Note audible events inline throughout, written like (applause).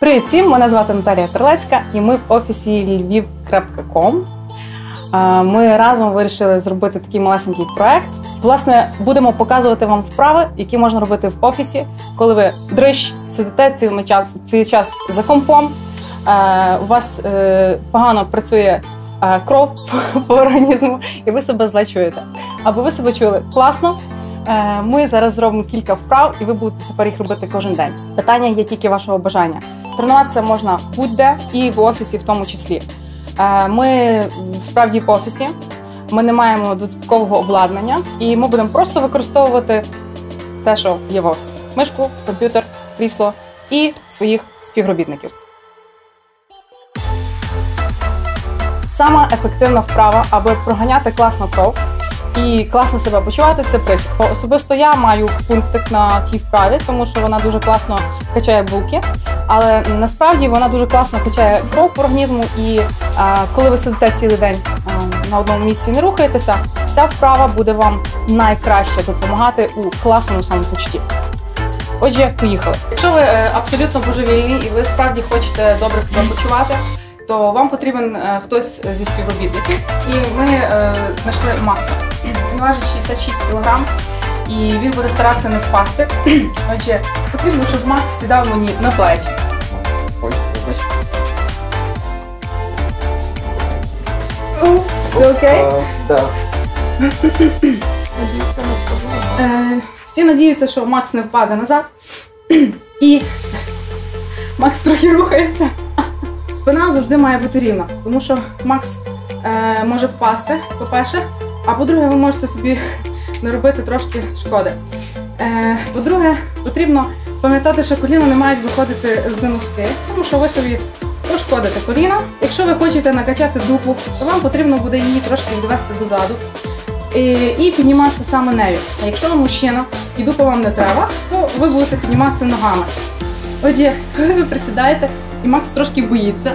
Привіт всім! Мене звати Наталія Терлецька, і ми в офісі. Е, Ми разом вирішили зробити такий малесенький проект. Власне, будемо показувати вам вправи, які можна робити в офісі, коли ви дрищ сидите цілий час, цілий час за компом. У вас е, погано працює кров (laughs) по організму, і ви себе зле чуєте. Або ви себе чули класно. Е, Ми зараз зробимо кілька вправ, і ви будете тепер їх робити кожен день. Питання є тільки вашого бажання. Тренуватися можна будь-де і в офісі, в тому числі. Е, Ми справді в офісі, ми не маємо додаткового обладнання, і ми будемо просто використовувати те, що є в офісі: мишку, комп'ютер, крісло і своїх співробітників. Сама ефективна вправа, аби проганяти класно кров і класно себе почувати, це прис. Особисто я маю пунктик на тій вправі, тому що вона дуже класно качає булки. Але насправді вона дуже класно качає кров по організму, і а, коли ви сидите цілий день а, на одному місці і не рухаєтеся, ця вправа буде вам найкраще допомагати у класному самопочутті. Отже, поїхали. Якщо ви е, абсолютно божевільні і ви справді хочете добре себе почувати, то вам потрібен е, хтось зі співробітників. І ми е, знайшли Макса. Він важить 66 кг, і він буде старатися не впасти. (clears throat) Отже, потрібно, щоб Макс сідав мені на плечі. Ой. Все окей? (clears throat) Нормально. Е, всі надіються, що Макс не впаде назад. (clears throat) І Макс трохи рухається. Спина завжди має бути рівна, тому що Макс е, може впасти, по-перше, а по-друге, ви можете собі наробити трошки шкоди. Е, по-друге, потрібно пам'ятати, що коліна не мають виходити за носки, тому що ви собі пошкодите коліна. Якщо ви хочете накачати дупу, то вам потрібно буде її трошки відвести дозаду і, і підніматися саме нею. А якщо ви мужчина і дупа вам не треба, то ви будете підніматися ногами. Отже, коли ви присідаєте і Макс трошки боїться,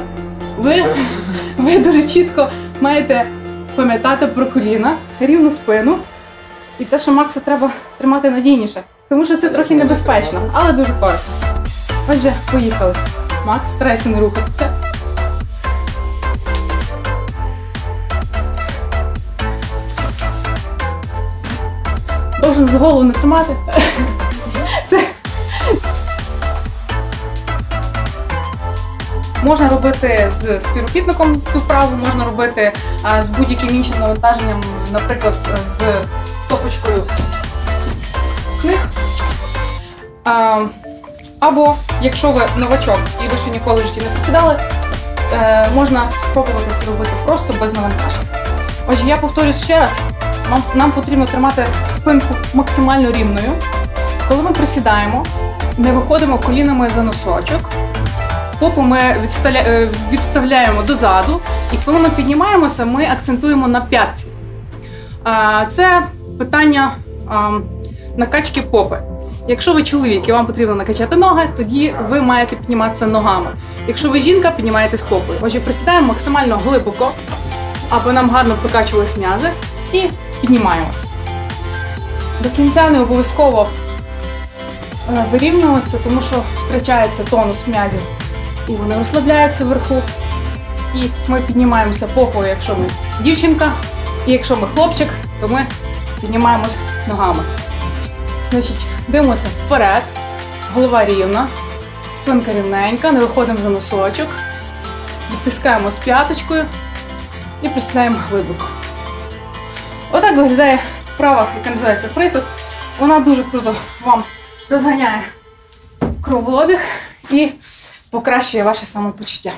ви, ви дуже чітко маєте пам'ятати про коліна, рівну спину і те, що Макса треба тримати надійніше. Тому що це трохи небезпечно, але дуже корисно. Отже, поїхали. Макс, старайся не рухатися. Должен за голову не тримати. Можна робити з співробітником цю вправу, можна робити з будь-яким іншим навантаженням, наприклад, з стопочкою книг. Або якщо ви новачок і ви ще ніколи в житті не посідали, е, можна спробувати це робити просто без навантажень. Отже, я повторюсь ще раз: нам потрібно тримати спинку максимально рівною. Коли ми присідаємо, не виходимо колінами за носочок, попу ми відставля... е, відставляємо дозаду, і коли ми піднімаємося, ми акцентуємо на п'ятці. Це питання накачки попи. Якщо ви чоловік і вам потрібно накачати ноги, тоді ви маєте підніматися ногами. Якщо ви жінка, піднімаєтесь попою. Отже, присідаємо максимально глибоко, аби нам гарно прокачувались м'язи, і піднімаємося. До кінця не обов'язково е, вирівнюватися, тому що втрачається тонус м'язів і вони розслабляються вверху. І ми піднімаємося попою, якщо ми дівчинка, і якщо ми хлопчик, то ми піднімаємось ногами. Значить, дивимося вперед, голова рівна, спинка рівненька, не виходимо за носочок, відтискаємо з п'яточкою і присідаємо глибоко. Отак виглядає вправа, яка називається присад. Вона дуже круто вам розганяє кровообіг і покращує ваше самопочуття.